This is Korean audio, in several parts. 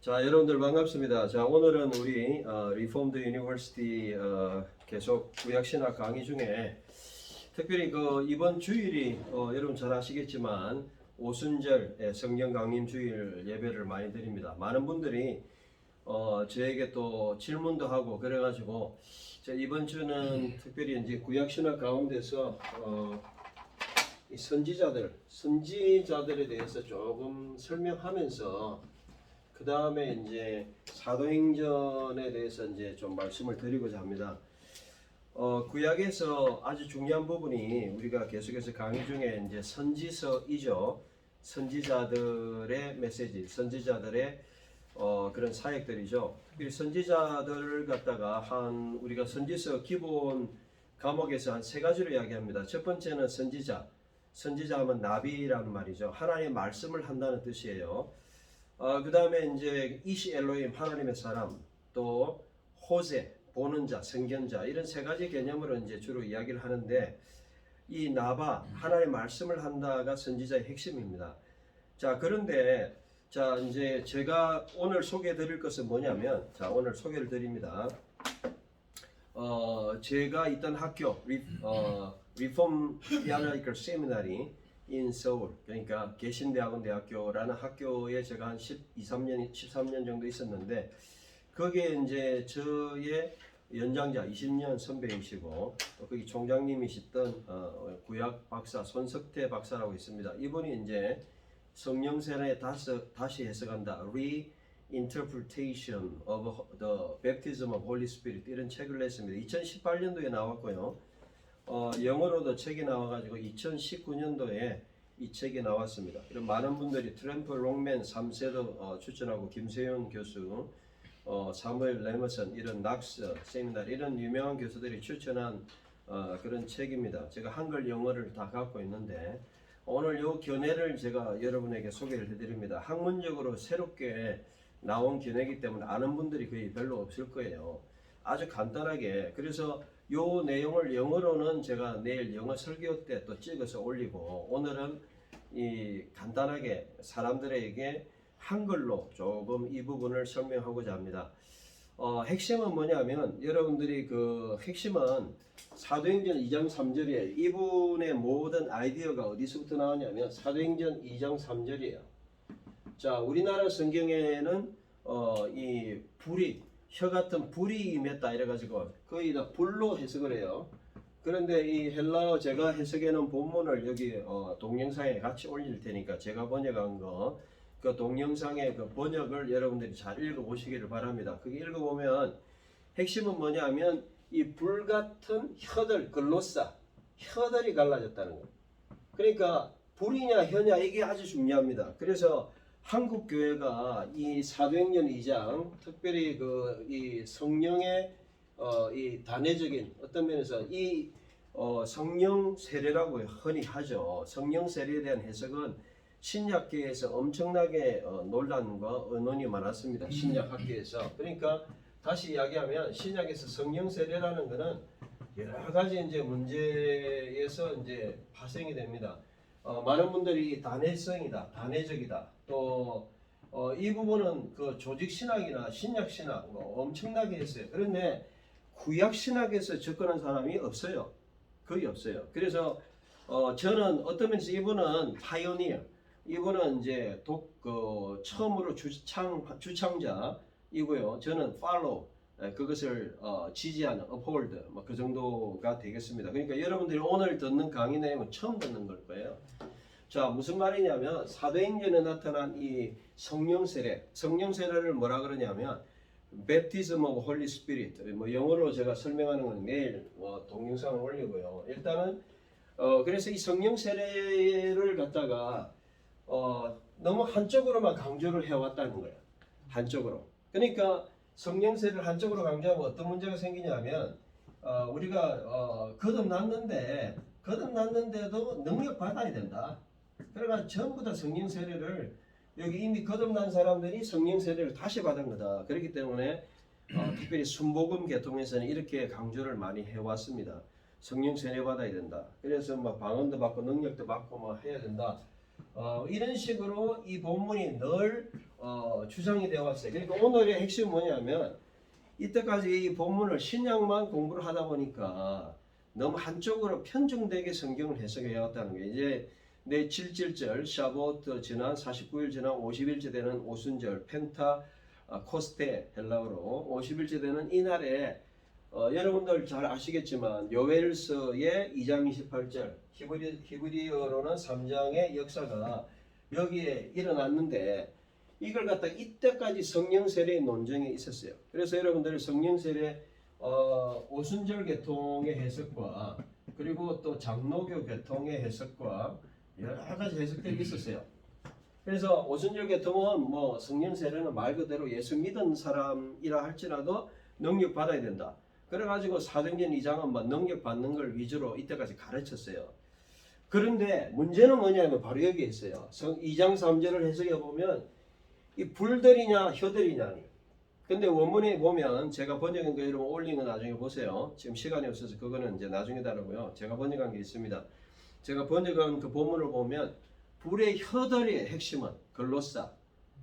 자, 여러분들 반갑습니다. 자, 오늘은 우리 어, 리폼드 유니버시티 어, 계속 구약신학 강의 중에 특별히 그 이번 주일이 어, 여러분 잘 아시겠지만 오순절 예, 성령 강림 주일 예배를 많이 드립니다. 많은 분들이 어, 저에게 또 질문도 하고 그래가지고 자, 이번 주는 특별히 이제 구약신학 가운데서 어, 이 선지자들, 선지자들에 대해서 조금 설명하면서 그 다음에 이제 사도행전에 대해서 이제 좀 말씀을 드리고자 합니다. 어, 구약에서 아주 중요한 부분이 우리가 계속해서 강의 중에 이제 선지서이죠. 선지자들의 메시지, 선지자들의 어, 그런 사역들이죠. 특별히 선지자들 갖다가 한 우리가 선지서 기본 과목에서 한 세 가지로 이야기합니다. 첫 번째는 선지자. 선지자 하면 나비라는 말이죠. 하나님의 말씀을 한다는 뜻이에요. 어, 그 다음에 이제 이시 엘로임 하나님의 사람 또 호세 보는 자 선견자 이런 세 가지 개념으로 이제 주로 이야기를 하는데 이 나바 하나님의 말씀을 한다가 선지자의 핵심입니다. 자 그런데 자 이제 제가 오늘 소개해 드릴 것은 뭐냐면 자 오늘 소개를 드립니다. 어 제가 있던 학교 리, 어, 리폼 디아나리컬 세미나리 in 서울 그러니까 개신대학원 대학교라는 학교에 제가 한 12, 3년 13년 정도 있었는데 거기에 이제 저의 연장자 20년 선배이시고 또 거기 총장님이시던 어, 구약 박사 손석태 박사라고 있습니다. 이분이 이제 성령세례 다시, 다시 해석한다. Reinterpretation of the Baptism of Holy Spirit 이런 책을 냈습니다. 2018년도에 나왔고요. 어, 영어로도 책이 나와가지고 2019년도에 이 책이 나왔습니다. 이런 많은 분들이 트램프 롱맨 3세도 어, 추천하고 김세윤 교수, 어, 사무엘 레머슨 이런 낙스 세미나 이런 유명한 교수들이 추천한 어, 그런 책입니다. 제가 한글 영어를 다 갖고 있는데 오늘 요 견해를 제가 여러분에게 소개를 해드립니다. 학문적으로 새롭게 나온 견해이기 때문에 아는 분들이 거의 별로 없을 거예요. 아주 간단하게 그래서 요 내용을 영어로는 제가 내일 영어 설교 때 또 찍어서 올리고 오늘은 이 간단하게 사람들에게 한글로 조금 이 부분을 설명하고자 합니다. 어, 핵심은 뭐냐면 여러분들이 그 핵심은 사도행전 2장 3절이에요. 이분의 모든 아이디어가 어디서부터 나왔냐면 사도행전 2장 3절이에요. 자, 우리나라 성경에는 어, 이 불이 혀 같은 불이 임했다 이래가지고 거의 다 불로 해석을 해요. 그런데 이 헬라어 제가 해석해 놓은 본문을 여기 어, 동영상에 같이 올릴 테니까 제가 번역한 거 그 동영상의 그 번역을 여러분들이 잘 읽어보시기를 바랍니다. 그게 읽어보면 핵심은 뭐냐면 이 불 같은 혀들 글로사 혀들이 갈라졌다는 거예요. 그러니까 불이냐 혀냐 이게 아주 중요합니다. 그래서 한국 교회가 이 사도행전 2장 특별히 그 이 성령의 어, 이 단회적인 어떤 면에서 이 어, 성령 세례라고 흔히 하죠. 성령 세례에 대한 해석은 신약계에서 엄청나게 어, 논란과 언론이 많았습니다. 신약 학계에서. 그러니까 다시 이야기하면 신약에서 성령 세례라는 것은 여러 가지 이제 문제에서 이제 파생이 됩니다. 어, 많은 분들이 단회성이다, 단회적이다. 또 어, 이 부분은 그 조직 신학이나 신약 신학 뭐 엄청나게 했어요. 그런데 구약 신학에서 접근한 사람이 없어요. 거의 없어요. 그래서 어, 저는 어떤 면에서 이분은 파이오니어, 이분은 이제 독, 그, 처음으로 주창, 주창자이고요. 저는 팔로우, 에, 그것을 어, 지지하는 uphold, 뭐 그 정도가 되겠습니다. 그러니까 여러분들이 오늘 듣는 강의 내용은 처음 듣는 걸 거예요. 자, 무슨 말이냐면 사도행전에 나타난 이 성령 세례, 성령 세례를 뭐라 그러냐면 Baptism of Holy Spirit. 뭐 영어로 제가 설명하는 건 내일 뭐 동영상을 올리고요. 일단은 어 그래서 이 성령 세례를 갖다가 어 너무 한쪽으로만 강조를 해왔다는 거예요. 한쪽으로. 그러니까 성령 세례를 한쪽으로 강조하면 어떤 문제가 생기냐면 어 우리가 어 거듭났는데 거듭났는데도 능력 받아야 된다. 그러니까 전부 다 성령 세례를 여기 이미 거듭난 사람들이 성령 세례를 다시 받은 거다. 그렇기 때문에 어, 특별히 순복음 계통에서는 이렇게 강조를 많이 해왔습니다. 성령 세례 받아야 된다. 그래서 막 방언도 받고 능력도 받고 뭐 해야 된다. 어, 이런 식으로 이 본문이 늘 어, 주장이 되어 왔어요. 그러니까 오늘의 핵심은 뭐냐면 이때까지 이 본문을 신약만 공부를 하다 보니까 너무 한쪽으로 편중되게 성경을 해석해 왔다는 게 이제 내 7.7절 샤보트 지난 49일 지난 50일째 되는 오순절 펜타 아, 코스테 헬라어로 50일째 되는 이날에 어, 여러분들 잘 아시겠지만 요엘서의 2장 28절 히브리, 히브리어로는 3장의 역사가 여기에 일어났는데 이걸 갖다 이때까지 성령 세례의 논쟁이 있었어요. 그래서 여러분들 성령 세례 어, 오순절 계통의 해석과 그리고 또 장로교 계통의 해석과 여러 가지 해석들이 있었어요. 그래서 오순절 계통은 뭐 성령 세례는 말 그대로 예수 믿은 사람이라 할지라도 능력 받아야 된다. 그래가지고 사도행전 2장은 뭐 능력 받는 걸 위주로 이때까지 가르쳤어요. 그런데 문제는 뭐냐면 바로 여기 있어요. 성 2장 3절을 해석해 보면 이 불들이냐 혀들이냐니. 근데 원문에 보면 제가 번역한 거 여러분 올린 거 나중에 보세요. 지금 시간이 없어서 그거는 이제 나중에 다루고요. 제가 번역한 게 있습니다. 제가 번역한 그 본문을 보면 불의 혀들의 핵심은 글로사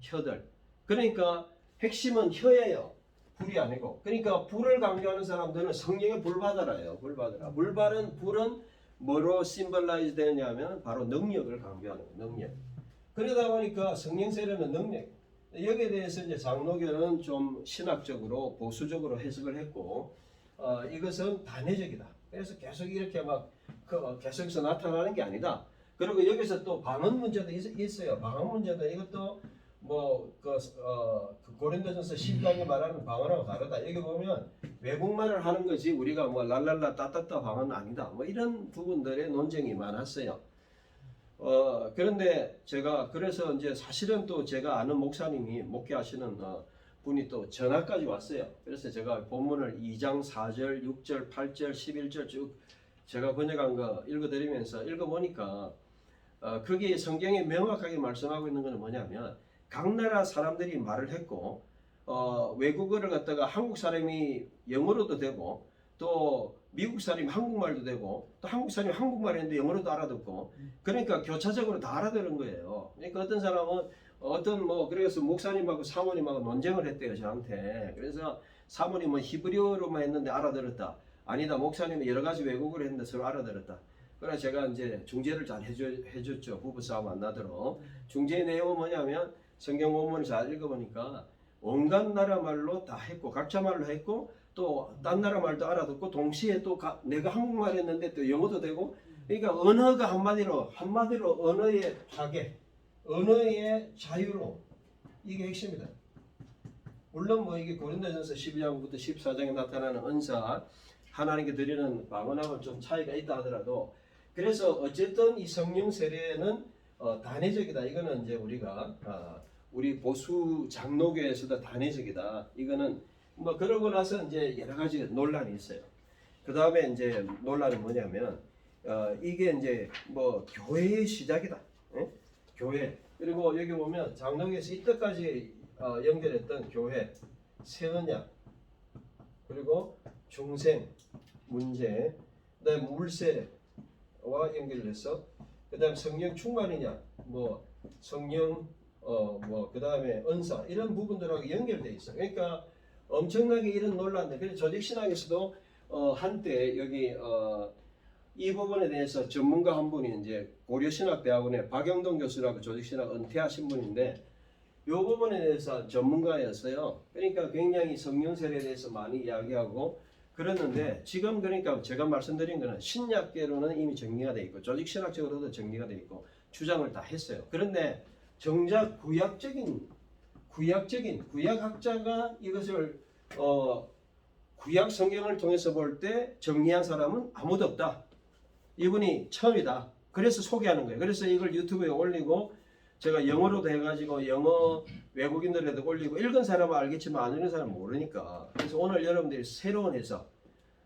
혀들. 그러니까 핵심은 혀예요. 불이 아니고. 그러니까 불을 강조하는 사람들은 성령의 불 받아라예요. 불 받아라. 불 받은 불은 뭐로 심벌라이즈 되느냐면 바로 능력을 강조하는 거예요. 능력. 그러다 보니까 성령 세례는 능력. 여기에 대해서 이제 장로교는 좀 신학적으로 보수적으로 해석을 했고 어, 이것은 단회적이다. 그래서 계속 이렇게 막 그, 계속해서 나타나는 게 아니다. 그리고 여기서 또 방언 문제도 있, 있어요. 방언 문제도 이것도 뭐그 어, 그 고린도전서 10장에 말하는 방언하고 다르다. 여기 보면 외국말을 하는 것이 우리가 뭐 랄랄라 따따따 방언은 아니다. 뭐 이런 부분들의 논쟁이 많았어요. 어 그런데 제가 그래서 이제 사실은 또 제가 아는 목사님이 목회하시는 어, 분이 또 전화까지 왔어요. 그래서 제가 본문을 2장 4절, 6절, 8절, 11절 쭉 제가 번역한 거 읽어드리면서 읽어보니까 어, 거기 성경에 명확하게 말씀하고 있는 것은 뭐냐면 각 나라 사람들이 말을 했고 어, 외국어를 갖다가 한국 사람이 영어로도 되고 또 미국 사람이 한국말도 되고 또 한국 사람이 한국말 했는데 영어로도 알아듣고 그러니까 교차적으로 다 알아들은 거예요. 그러니까 어떤 사람은 어떤 뭐 그래서 목사님하고 사모님하고 논쟁을 했대요 저한테. 그래서 사모님은 히브리어로만 했는데 알아들었다. 아니다 목사님은 여러 가지 외국어를 했는데 서로 알아들었다. 그래서 제가 이제 중재를 잘 해줬죠 부부 싸움 안 나도록. 중재 내용은 뭐냐면 성경 원문을 잘 읽어보니까 온갖 나라 말로 다 했고 각자 말로 했고 또 딴 나라 말도 알아듣고 동시에 또 가- 내가 한국말 했는데 또 영어도 되고 그러니까 언어가 한마디로 한마디로 언어의 파괴 언어의 자유로 이게 핵심이다. 물론 뭐 이게 고린도전서 12장부터 14장에 나타나는 은사 하나님께 드리는 방언하고 좀 차이가 있다 하더라도 그래서 어쨌든 이 성령 세례는 어, 단회적이다. 이거는 이제 우리가 아, 우리 보수 장로교에서도 단회적이다. 이거는 뭐 그러고 나서 이제 여러 가지 논란이 있어요. 그 다음에 이제 논란이 뭐냐면 어, 이게 이제 뭐 교회의 시작이다. 예? 교회 그리고 여기 보면 장로교에서 이때까지 어, 연결했던 교회 세언약 그리고 중생 문제 그다음에 물세와 연결해서 그다음 성령 충만이냐 뭐 성령 어 뭐 그다음에 은사 이런 부분들하고 연결돼 있어. 그러니까 엄청나게 이런 논란들. 그래서 조직 신학에서도 어 한때 여기 어 이 부분에 대해서 전문가 한 분이 이제 고려신학대학원의 박영동 교수라고 조직신학 은퇴하신 분인데 이 부분에 대해서 전문가였어요. 그러니까 굉장히 성령 세례에 대해서 많이 이야기하고 그랬는데 지금 그러니까 제가 말씀드린 거는 신약계로는 이미 정리가 돼 있고 조직 신학적으로도 정리가 돼 있고 주장을 다 했어요. 그런데 정작 구약적인 구약적인 구약학자가 이것을 어 구약 성경을 통해서 볼 때 정리한 사람은 아무도 없다. 이분이 처음이다. 그래서 소개하는 거예요. 그래서 이걸 유튜브에 올리고 제가 영어로도 해가지고 영어 외국인들에도 올리고 읽은 사람은 알겠지만 안 읽은 사람은 모르니까 그래서 오늘 여러분들이 새로운 해석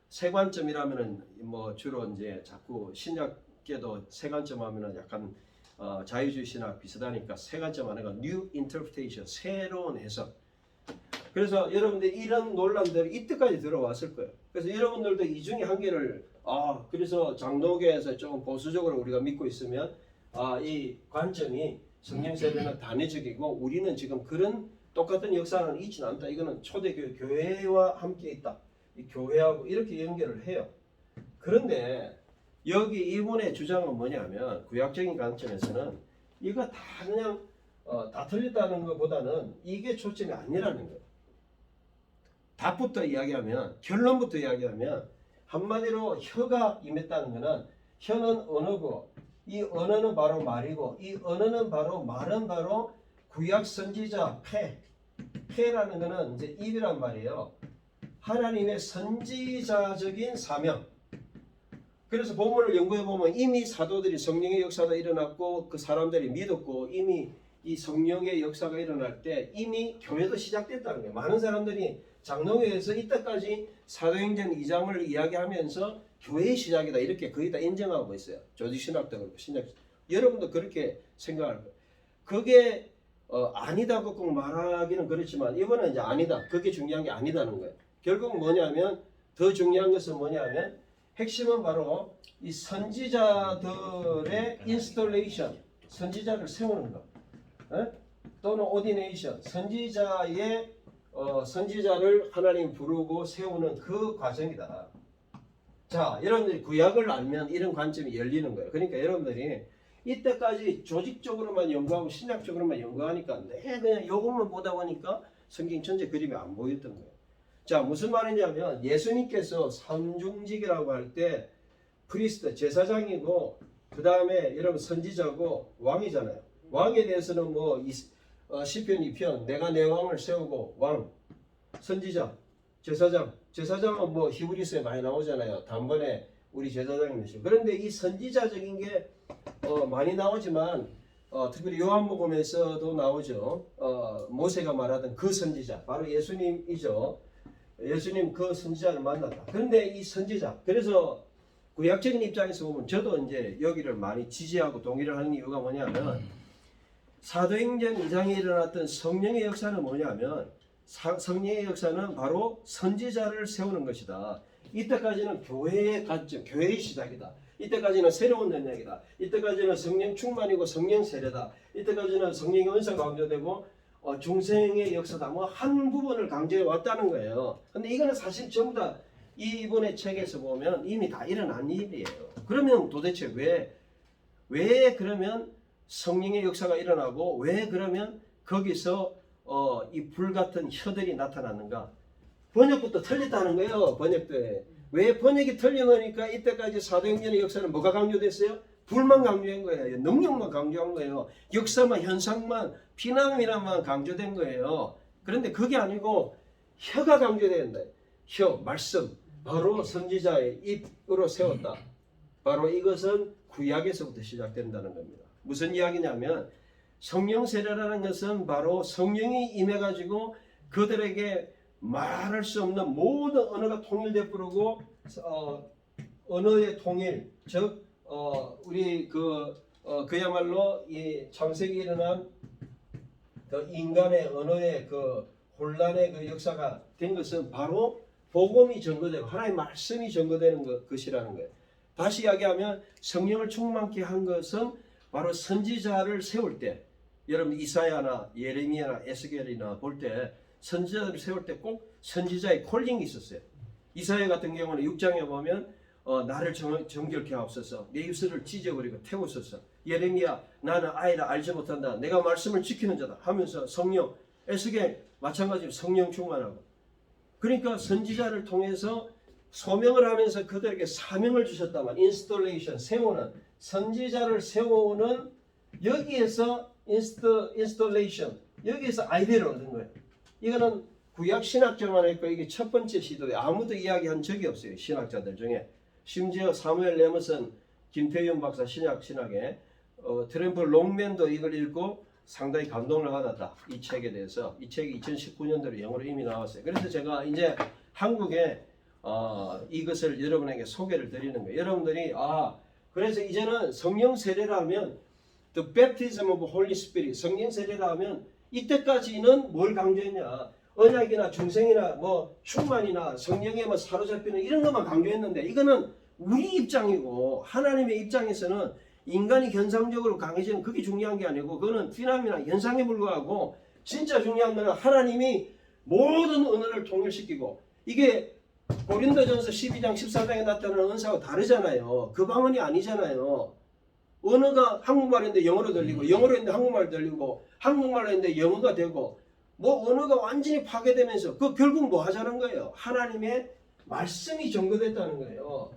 세 관점이라면은 뭐 주로 이제 자꾸 신약계도 세 관점 하면은 약간 어, 자유주의 신학 비슷하니까 세 관점 하나가 new interpretation 새로운 해석 그래서 여러분들 이런 논란들이 이때까지 들어왔을 거예요. 그래서 여러분들도 이 중에 한 개를 아 그래서 장로교에서 좀 보수적으로 우리가 믿고 있으면 아, 이 관점이 성령 세례는 단회적이고 우리는 지금 그런 똑같은 역사는 있지는 않다. 이거는 초대교회 교회와 함께 있다. 이 교회하고 이렇게 연결을 해요. 그런데 여기 이분의 주장은 뭐냐면 구약적인 관점에서는 이거 다 그냥 어, 다 틀렸다는 것보다는 이게 초점이 아니라는 거예요. 답부터 이야기하면 결론부터 이야기하면 한마디로 혀가 임했다는 것은 혀는 언어고 이 언어는 바로 말이고 이 언어는 바로 말은 바로 구약 선지자 폐 폐라는 것은 이제 입이란 말이에요. 하나님의 선지자적인 사명. 그래서 본문을 연구해 보면 이미 사도들이 성령의 역사가 일어났고 그 사람들이 믿었고 이미 이 성령의 역사가 일어날 때 이미 교회도 시작됐다는 거예요. 많은 사람들이 장로회에서 이때까지 사도행전 2장을 이야기하면서 교회의 시작이다 이렇게 거의 다 인정하고 있어요. 조지신학도 그렇고 신약 여러분도 그렇게 생각할 거예요. 그게 어, 아니다고 꼭 말하기는 그렇지만 이번은 이제 아니다. 그게 중요한 게 아니다는 거예요. 결국 뭐냐면 더 중요한 것은 뭐냐면 핵심은 바로 이 선지자들의 인스톨레이션, 선지자를 세우는 것, 에? 또는 오디네이션, 선지자의 어, 선지자를 하나님 부르고 세우는 그 과정이다. 자, 여러분들이 구약을 알면 이런 관점이 열리는 거예요. 그러니까 여러분들이 이때까지 조직적으로만 연구하고 신학적으로만 연구하니까 내 그냥 요것만 보다 보니까 성경 전체 그림이 안 보였던 거예요. 자, 무슨 말이냐면 예수님께서 삼중직이라고 할 때 프리스트 제사장이고 그 다음에 여러분 선지자고 왕이잖아요. 왕에 대해서는 뭐 이, 어, 시편 2편 내가 내 왕을 세우고 왕 선지자 제사장 제사장은 뭐 히브리서에 많이 나오잖아요. 단번에 우리 제사장님이시고 그런데 이 선지자적인 게 어, 많이 나오지만 어, 특별히 요한복음에서도 나오죠. 어, 모세가 말하던 그 선지자 바로 예수님이죠. 예수님 그 선지자를 만났다. 그런데 이 선지자 그래서 구약적인 입장에서 보면 저도 이제 여기를 많이 지지하고 동의를 하는 이유가 뭐냐면 사도행전 2장에 일어났던 성령의 역사는 뭐냐면 사- 성령의 역사는 바로 선지자를 세우는 것이다. 이때까지는 교회의 관점, 교회의 시작이다. 이때까지는 새로운 능력이다. 이때까지는 성령 충만이고 성령 세례다. 이때까지는 성령의 은사가 강조되고 어, 중생의 역사다. 뭐 한 부분을 강조해 왔다는 거예요. 근데 이거는 사실 전부 다 이번의 책에서 보면 이미 다 일어난 일이에요. 그러면 도대체 왜, 왜 그러면 성령의 역사가 일어나고 왜 그러면 거기서 어, 이 불같은 혀들이 나타났는가? 번역부터 틀렸다는 거예요. 번역도에. 왜 번역이 틀려놓으니까 이때까지 사도행전의 역사는 뭐가 강조됐어요? 불만 강조한 거예요. 능력만 강조한 거예요. 역사만 현상만 피난이란만 강조된 거예요. 그런데 그게 아니고 혀가 강조된다. 혀, 말씀. 바로 선지자의 입으로 세웠다. 바로 이것은 구약에서부터 시작된다는 겁니다. 무슨 이야기냐면 성령 세례라는 것은 바로 성령이 임해 가지고 그들에게 말할 수 없는 모든 언어가 통일돼 부르고 어, 언어의 통일, 즉 어, 우리 그 어, 그야말로 이 창세기 일어난 그 인간의 언어의 그 혼란의 그 역사가 된 것은 바로 복음이 전거되고 하나님의 말씀이 전거되는 것, 것이라는 거예요. 다시 이야기하면 성령을 충만케 한 것은 바로 선지자를 세울 때 여러분 이사야나 예레미야나 에스겔이나 볼 때 선지자를 세울 때 꼭 선지자의 콜링이 있었어요. 이사야 같은 경우는 6장에 보면 어, 나를 정, 정결케 하옵소서. 내 입술을 찢어버리고 태우소서. 예레미야 나는 아이라 알지 못한다. 내가 말씀을 지키는 자다. 하면서 성령 에스겔 마찬가지로 성령 충만하고. 그러니까 선지자를 통해서 소명을 하면서 그들에게 사명을 주셨다만 인스톨레이션 세우는 선지자를 세우는 여기에서 인스톨 인스톨레이션 여기에서 아이디어를 얻은 거예요. 이거는 구약 신학자만 했고 이게 첫 번째 시도에 아무도 이야기한 적이 없어요. 신학자들 중에 심지어 사무엘 레머슨, 김태윤 박사 신약 신학에 어, 트램플 롱맨도 이걸 읽고 상당히 감동을 받았다. 이 책에 대해서 이 책이 2019년도로 영어로 이미 나왔어요. 그래서 제가 이제 한국에 어, 이것을 여러분에게 소개를 드리는 거예요. 여러분들이 아 그래서 이제는 성령 세례라 하면 the baptism of Holy Spirit 성령 세례라 하면 이때까지는 뭘 강조했냐 언약이나 중생이나 뭐 충만이나 성령에 뭐 사로잡히는 이런 것만 강조했는데 이거는 우리 입장이고 하나님의 입장에서는 인간이 현상적으로 강해지는 그게 중요한 게 아니고 그거는 피나미나 현상에 불과하고 진짜 중요한 거는 하나님이 모든 언어를 통일시키고 이게 고린도전서 12장 14장에 나타나는 은사가 다르잖아요. 그 방언이 아니잖아요. 언어가 한국말인데 영어로 들리고 영어로 했는데 한국말 들리고 한국말로 했는데 영어가 되고 뭐 언어가 완전히 파괴되면서 그 결국 뭐 하자는 거예요. 하나님의 말씀이 전거됐다는 거예요.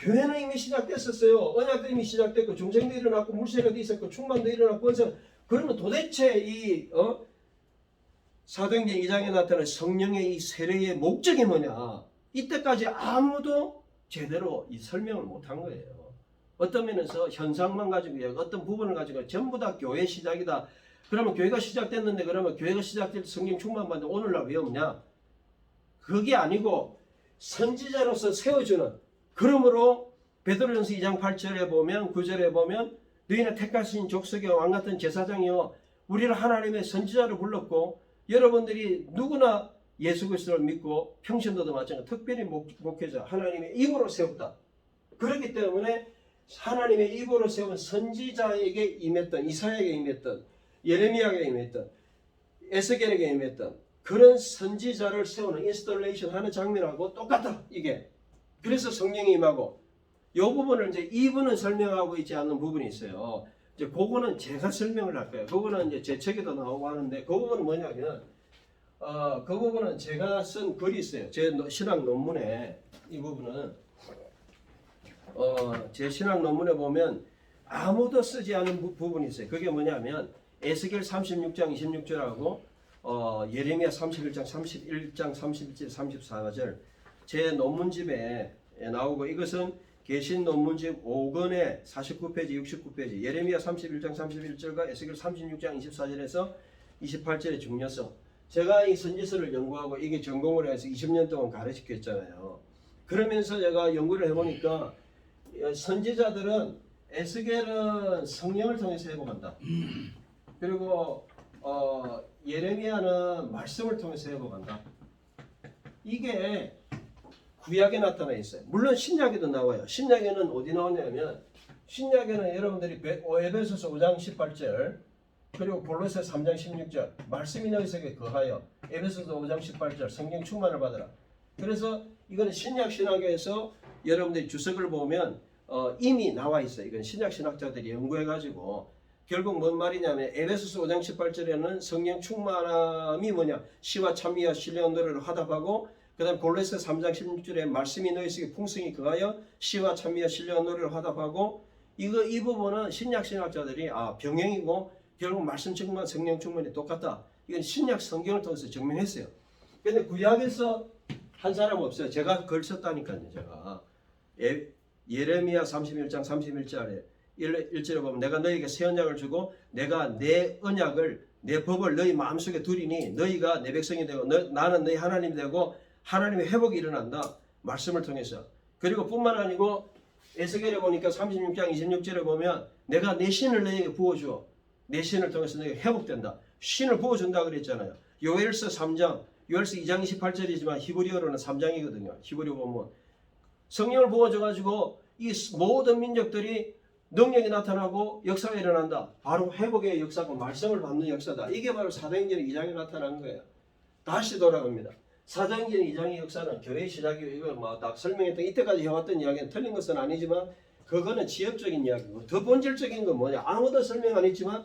교회는 이미 시작됐었어요. 언약도 이미 시작됐고 중생도 일어났고 물세례도 있었고 충만도 일어났고 그래서 그러면 도대체 이 어? 사도행전 2장에 나타난 성령의 이 세례의 목적이 뭐냐? 이때까지 아무도 제대로 이 설명을 못한 거예요. 어떤 면에서 현상만 가지고 어떤 부분을 가지고 전부 다 교회 시작이다. 그러면 교회가 시작됐는데 그러면 교회가 시작될 때 성령 충만 받는데 오늘날 왜 없냐? 그게 아니고 선지자로서 세워주는 그러므로 베드로전서 2장 8절에 보면 9절에 보면 너희는 택하신 족속의 왕 같은 제사장이여 우리를 하나님의 선지자로 불렀고 여러분들이 누구나 예수 그리스도를 믿고 평신도도 마찬가지 특별히 목, 목회자 하나님의 입으로 세웠다. 그렇기 때문에 하나님의 입으로 세운 선지자에게 임했던 이사야에게 임했던 예레미야에게 임했던 에스겔에게 임했던 그런 선지자를 세우는 인스톨레이션 하는 장면하고 똑같다 이게 그래서 성령이 임하고 이 부분을 이제 이분은 설명하고 있지 않는 부분이 있어요. 이제 그거는 제가 설명을 할 거예요. 그거는 이제 제 책에도 나오고 하는데 그 부분은 뭐냐면 어, 그 부분은 제가 쓴 글이 있어요. 제 노- 신학 논문에 이 부분은 어, 제 신학 논문에 보면 아무도 쓰지 않은 부, 부분이 있어요. 그게 뭐냐면 에스겔 36장 26절하고 어, 예레미야 31장 31장 31절 34절 제 논문집에 나오고 이것은 계신 논문집 5권의 49페이지 69페이지 예레미야 31장 31절과 에스겔 36장 24절에서 28절의 중요성 제가 이 선지서를 연구하고 이게 전공을 해서 20년 동안 가르치고 있잖아요. 그러면서 제가 연구를 해보니까 선지자들은 에스겔은 성령을 통해서 회복한다. 그리고 어, 예레미야는 말씀을 통해서 회복한다. 이게 구약에 나타나 있어요. 물론 신약에도 나와요. 신약에는 어디 나오냐면 신약에는 여러분들이 베- 어, 에베소서 5장 18절 그리고 골로새 3장 16절 말씀이 너희 속에 거하여 에베소서 5장 18절 성령 충만을 받으라. 그래서 이거는 신약 신학에서 여러분들이 주석을 보면 어, 이미 나와 있어요. 이건 신약 신학자들이 연구해 가지고 결국 뭔 말이냐면 에베소서 5장 18절에는 성령 충만함이 뭐냐 시와 찬미와 신령한 노래를 화답하고 그 다음 골로새 3장 16절에 말씀이 너희 속에 풍성히 거하여 시와 찬미와 신령한 노래를 화답하고 이거 이 부분은 신약 신학자들이 아 병행이고 결국 말씀 충만 성령 충만이 똑같다. 이건 신약 성경을 통해서 증명했어요. 근데 구약에서 한 사람 없어요. 제가 글 썼다니까요. 제가 예, 예레미야 31장 31절에 1 절에 보면 내가 너희에게 새 언약을 주고 내가 내 언약을 내 법을 너희 마음속에 두리니 너희가 내 백성이 되고 너, 나는 너희 하나님이 되고 하나님의 회복이 일어난다. 말씀을 통해서. 그리고 뿐만 아니고 에스겔에 보니까 36장 26절에 보면 내가 내 신을 너희에게 부어주어 내 신을 통해서 너희가 회복된다. 신을 부어준다 그랬잖아요. 요엘서 3장, 요엘서 2장 28절이지만 히브리어로는 3장이거든요. 히브리어 보면 성령을 부어줘가지고 이 모든 민족들이 능력이 나타나고 역사가 일어난다. 바로 회복의 역사고 말씀을 받는 역사다. 이게 바로 사도행전 2장에 나타난 거예요. 다시 돌아갑니다. 사도행전 2장의 역사는 교회 시작이 이거 뭐딱 설명했던 이때까지 해왔던 이야기는 틀린 것은 아니지만 그거는 지엽적인 이야기고 더 본질적인 건 뭐냐 아무도 설명 안 했지만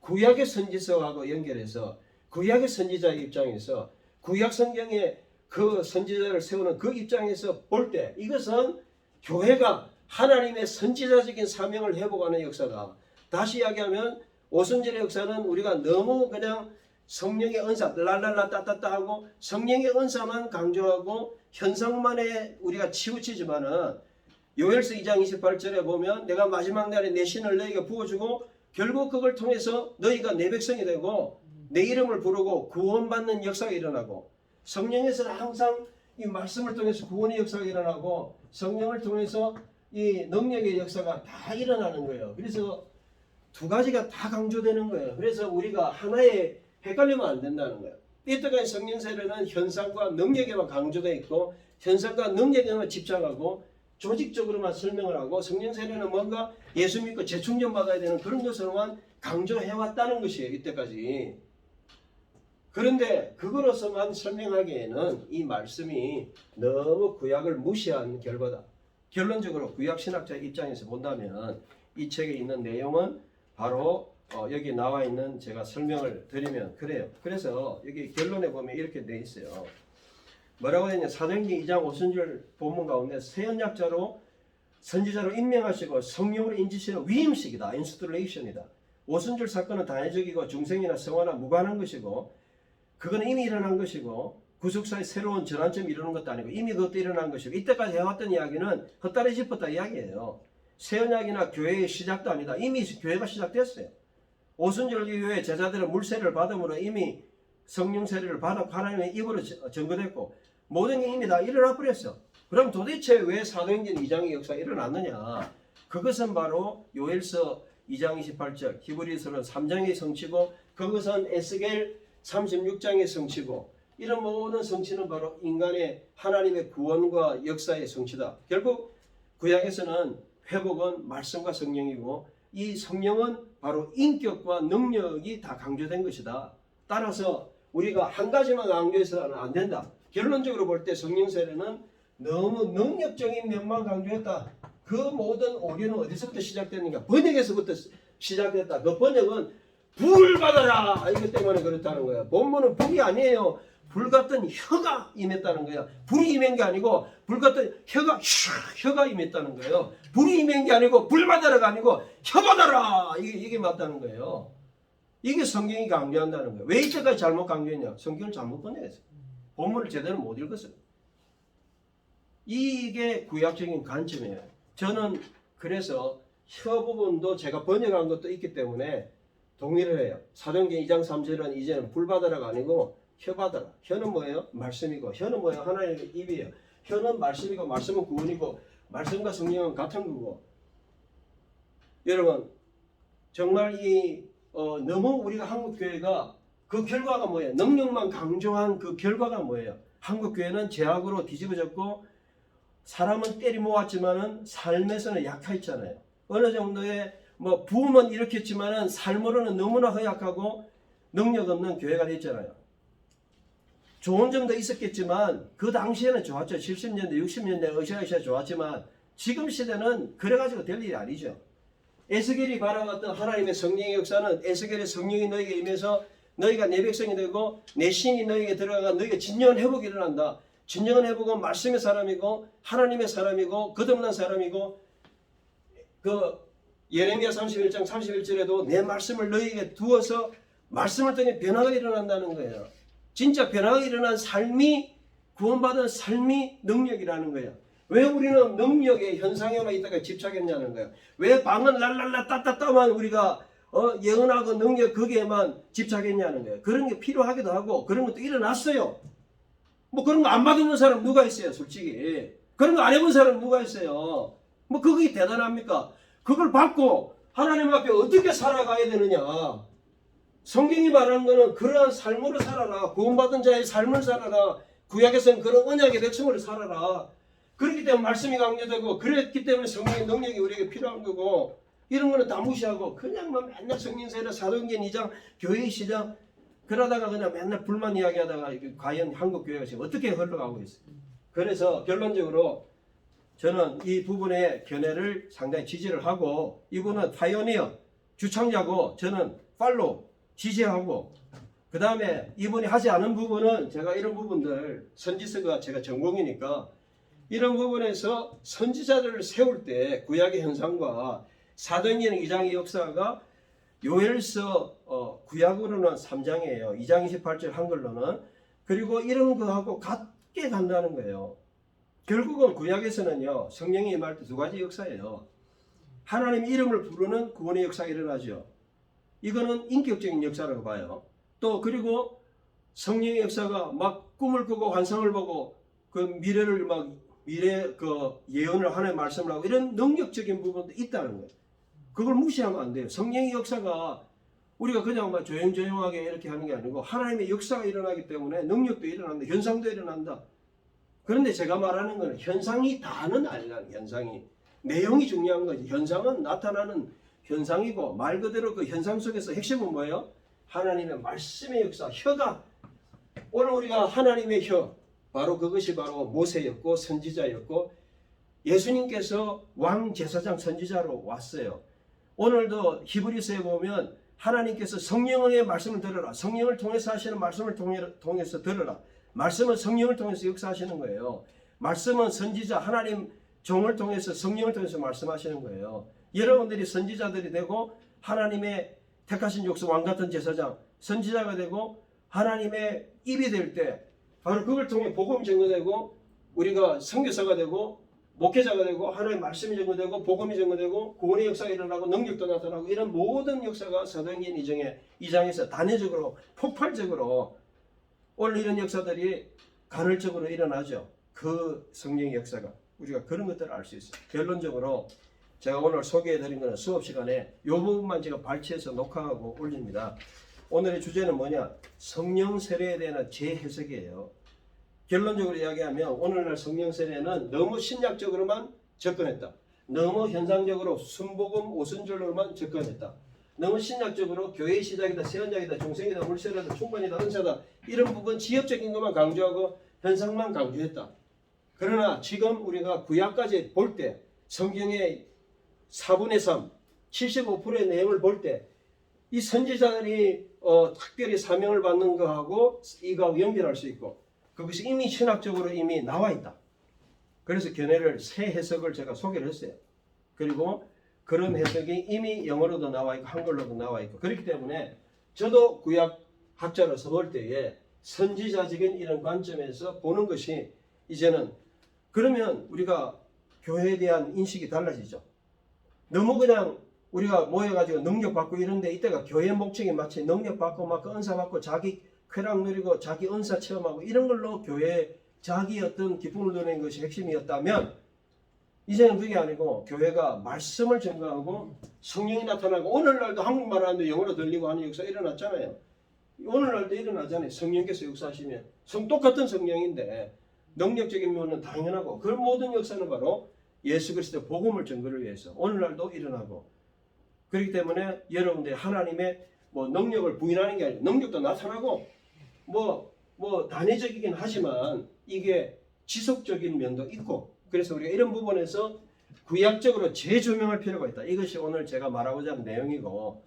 구약의 선지서하고 연결해서 구약의 선지자의 입장에서 구약 성경에 그 선지자를 세우는 그 입장에서 볼 때 이것은 교회가 하나님의 선지자적인 사명을 회복하는 역사다. 다시 이야기하면 오순절의 역사는 우리가 너무 그냥 성령의 은사 랄랄라 따따따 하고 성령의 은사만 강조하고 현상만에 우리가 치우치지만은 요엘서 2장 28절에 보면 내가 마지막 날에 내 신을 너희에게 부어주고 결국 그걸 통해서 너희가 내 백성이 되고 내 이름을 부르고 구원받는 역사가 일어나고 성령에서는 항상 이 말씀을 통해서 구원의 역사가 일어나고 성령을 통해서 이 능력의 역사가 다 일어나는 거예요. 그래서 두 가지가 다 강조되는 거예요. 그래서 우리가 하나에 헷갈리면 안 된다는 거예요. 이때까지 성령 세례는 현상과 능력에만 강조되어 있고 현상과 능력에만 집착하고 조직적으로만 설명을 하고 성령 세례는 뭔가 예수 믿고 재충전 받아야 되는 그런 것으로만 강조해 왔다는 것이에요. 이때까지. 그런데 그거로서만 설명하기에는 이 말씀이 너무 구약을 무시한 결과다. 결론적으로 구약 신학자의 입장에서 본다면 이 책에 있는 내용은 바로 어, 여기 나와 있는 제가 설명을 드리면 그래요. 그래서 여기 결론에 보면 이렇게 돼 있어요. 뭐라고 되냐? 사도행전 2장 5순절 본문 가운데 세언약자로 선지자로 임명하시고 성령으로 인지시는 위임식이다. 인스톨레이션이다. 오순절 사건은 단회적이고 중생이나 성화나 무관한 것이고 그거는 이미 일어난 것이고 구속사의 새로운 전환점이 이루는 것도 아니고 이미 그것도 일어난 것이고 이때까지 해왔던 이야기는 헛다리 짚었다 이야기예요. 세언약이나 교회의 시작도 아니다. 이미 교회가 시작됐어요. 오순절 이후에 제자들은 물세를 받음으로 이미 성령 세례를 받아 하나님의 입으로 증거됐고 모든 게 이미 다 일어나 버렸어. 그럼 도대체 왜 사도행전 2장의 역사가 일어났느냐? 그것은 바로 요엘서 2장 28절, 히브리서는 3장의 성취고 그것은 에스겔 36장의 성취고 이런 모든 성취는 바로 인간의 하나님의 구원과 역사의 성취다. 결국 구약에서는 회복은 말씀과 성령이고 이 성령은 바로 인격과 능력이 다 강조된 것이다. 따라서 우리가 한 가지만 강조해서는 안 된다. 결론적으로 볼 때 성령 세례는 너무 능력적인 면만 강조했다. 그 모든 오류는 어디서부터 시작됐는가? 번역에서부터 시작됐다. 그 번역은 불 받아라 이것 때문에 그렇다는 거야. 본문은 불이 아니에요. 불 같은 혀가 임했다는 거야. 불이 임한 게 아니고 불 같은 혀가 혀가 임했다는 거예요. 불이 임한 게 아니고 불 받아라가 아니고 혀 받아라 이게 이게 맞다는 거예요. 이게 성경이 강조한다는 거예요. 왜 이때까지 잘못 강조했냐? 성경을 잘못 번역했어. 본문을 제대로 못 읽었어요. 이게 구약적인 관점이에요. 저는 그래서 혀 부분도 제가 번역한 것도 있기 때문에 동의를 해요. 사도행전 2장 3절은 이제는 불 받아라가 아니고 혀 받아라. 혀는 뭐예요? 말씀이고 혀는 뭐예요? 하나님의 입이에요. 혀는 말씀이고 말씀은 구원이고 말씀과 성령은 같은 거고 여러분 정말 이 어, 너무 우리가 한국 교회가 그 결과가 뭐예요? 능력만 강조한 그 결과가 뭐예요? 한국 교회는 죄악으로 뒤집어졌고 사람은 때리 모았지만은 삶에서는 약해있잖아요. 어느 정도의 뭐 부음은 일으켰지만은 삶으로는 너무나 허약하고 능력 없는 교회가 됐잖아요. 좋은 점도 있었겠지만 그 당시에는 좋았죠. 70년대, 60년대 으쌰으쌰 좋았지만 지금 시대는 그래가지고 될 일이 아니죠. 에스겔이 바라봤던 하나님의 성령의 역사는 에스겔의 성령이 너에게 임해서 너희가 내 백성이 되고 내 신이 너에게 들어가 너희가 진정한 회복이 일어난다. 진정한 회복은 말씀의 사람이고 하나님의 사람이고 거듭난 사람이고 그 예레미야 31장 31절에도 내 말씀을 너희에게 두어서 말씀을 통해 변화가 일어난다는 거예요. 진짜 변화가 일어난 삶이 구원받은 삶이 능력이라는 거예요. 왜 우리는 능력의 현상에만 있다가 집착했냐는 거예요. 왜 방은 랄랄라 따따따만 우리가 어, 예언하고 능력 거기에만 집착했냐는 거예요. 그런 게 필요하기도 하고 그런 것도 일어났어요. 뭐 그런 거 안 받아본 사람 누가 있어요, 솔직히. 그런 거 안 해본 사람 누가 있어요. 뭐 그게 대단합니까? 그걸 받고 하나님 앞에 어떻게 살아가야 되느냐. 성경이 말하는 거는 그러한 삶으로 살아라. 구원받은 자의 삶을 살아라. 구약에서는 그런 언약의 백성으로 살아라. 그렇기 때문에 말씀이 강조되고 그랬기 때문에 성령의 능력이 우리에게 필요한 거고 이런 거는 다 무시하고 그냥 막 맨날 성경세례 사도행전 2장 교회 시장 그러다가 그냥 맨날 불만 이야기하다가 과연 한국 교회가 지금 어떻게 흘러가고 있어요. 그래서 결론적으로 저는 이 부분의 견해를 상당히 지지를 하고 이분은 파이오니어 주창자고 저는 팔로 지지하고 그 다음에 이분이 하지 않은 부분은 제가 이런 부분들 선지서가 제가 전공이니까 이런 부분에서 선지자들을 세울 때 구약의 현상과 사도행전 2장의 역사가 요엘서 어, 구약으로는 3장이에요. 2장 28절 한글로는 그리고 이런 거하고 같게 간다는 거예요. 결국은 구약에서는요 성령이 임할 때 두 가지 역사예요. 하나님 이름을 부르는 구원의 역사가 일어나죠. 이거는 인격적인 역사라고 봐요. 또 그리고 성령의 역사가 막 꿈을 꾸고 환상을 보고 그 미래를 막 미래 그 예언을 하나의 말씀을 하고 이런 능력적인 부분도 있다는 거예요. 그걸 무시하면 안 돼요. 성령의 역사가 우리가 그냥 막 조용조용하게 이렇게 하는 게 아니고 하나님의 역사가 일어나기 때문에 능력도 일어난다. 현상도 일어난다. 그런데 제가 말하는 거는 현상이 다는 아니라는 현상이. 내용이 중요한 거지. 현상은 나타나는 현상이고 말 그대로 그 현상 속에서 핵심은 뭐예요? 하나님의 말씀의 역사, 혀가 오늘 우리가 하나님의 혀 바로 그것이 바로 모세였고 선지자였고 예수님께서 왕 제사장 선지자로 왔어요. 오늘도 히브리서에 보면 하나님께서 성령의 말씀을 들어라. 성령을 통해서 하시는 말씀을 통해- 통해서 들어라. 말씀은 성령을 통해서 역사하시는 거예요. 말씀은 선지자 하나님 종을 통해서 성령을 통해서 말씀하시는 거예요. 여러분들이 선지자들이 되고 하나님의 택하신 족속 왕 같은 제사장 선지자가 되고 하나님의 입이 될 때 바로 그걸 통해 복음 증거되고 우리가 선교사가 되고 목회자가 되고 하나님의 말씀이 증거되고 복음이 증거되고 구원의 역사가 일어나고 능력도 나타나고 이런 모든 역사가 사도행전 이정에 이장에서 단회적으로 폭발적으로 오늘 이런 역사들이 간헐적으로 일어나죠. 그 성령의 역사가 우리가 그런 것들을 알 수 있어요. 결론적으로 제가 오늘 소개해드린 것은 수업 시간에 이 부분만 제가 발췌해서 녹화하고 올립니다. 오늘의 주제는 뭐냐? 성령 세례에 대한 재해석이에요. 결론적으로 이야기하면 오늘날 성령 세례는 너무 신약적으로만 접근했다. 너무 현상적으로 순복음 오순절로만 접근했다. 너무 신약적으로 교회의 시작이다, 세언작이다, 중생이다, 물세례다, 충만이다, 은사다 이런 부분 지엽적인 것만 강조하고 현상만 강조했다. 그러나 지금 우리가 구약까지 볼 때 성경의 4분의 3, 75%의 내용을 볼 때 이 선지자들이 어, 특별히 사명을 받는 거하고 이거하고 연결할 수 있고 그것이 이미 신학적으로 이미 나와 있다. 그래서 견해를 새 해석을 제가 소개를 했어요. 그리고 그런 해석이 이미 영어로도 나와 있고 한글로도 나와 있고 그렇기 때문에 저도 구약 학자로서 볼 때에 선지자적인 이런 관점에서 보는 것이 이제는 그러면 우리가 교회에 대한 인식이 달라지죠. 너무 그냥 우리가 모여가지고 능력 받고 이런데 이때가 교회 목적이 마치 능력 받고 막 은사 받고 자기 쾌락 누리고 자기 은사 체험하고 이런 걸로 교회 자기 어떤 기쁨을 누리는 것이 핵심이었다면 이제는 그게 아니고 교회가 말씀을 증거하고 성령이 나타나고 오늘날도 한국말 하는데 영어로 들리고 하는 역사 일어났잖아요. 오늘날도 일어나잖아요. 성령께서 역사하시면 성 똑같은 성령인데 능력적인 면은 당연하고 그 모든 역사는 바로 예수 그리스도 복음을 증거를 위해서 오늘날도 일어나고 그렇기 때문에 여러분들 하나님의 뭐 능력을 부인하는 게 아니고 능력도 나타나고 뭐뭐 단회적이긴 하지만 이게 지속적인 면도 있고 그래서 우리가 이런 부분에서 구약적으로 재조명할 필요가 있다. 이것이 오늘 제가 말하고자 하는 내용이고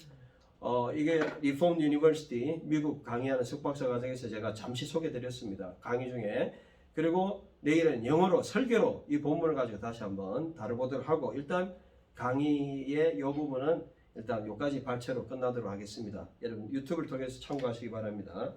어 이게 리폼 유니버시티 미국 강의하는 석박사 과정에서 제가 잠시 소개드렸습니다. 강의 중에 그리고 내일은 영어로 설교로 이 본문을 가지고 다시 한번 다뤄보도록 하고 일단 강의의 이 부분은 일단 여기까지 발췌로 끝나도록 하겠습니다. 여러분 유튜브를 통해서 참고하시기 바랍니다.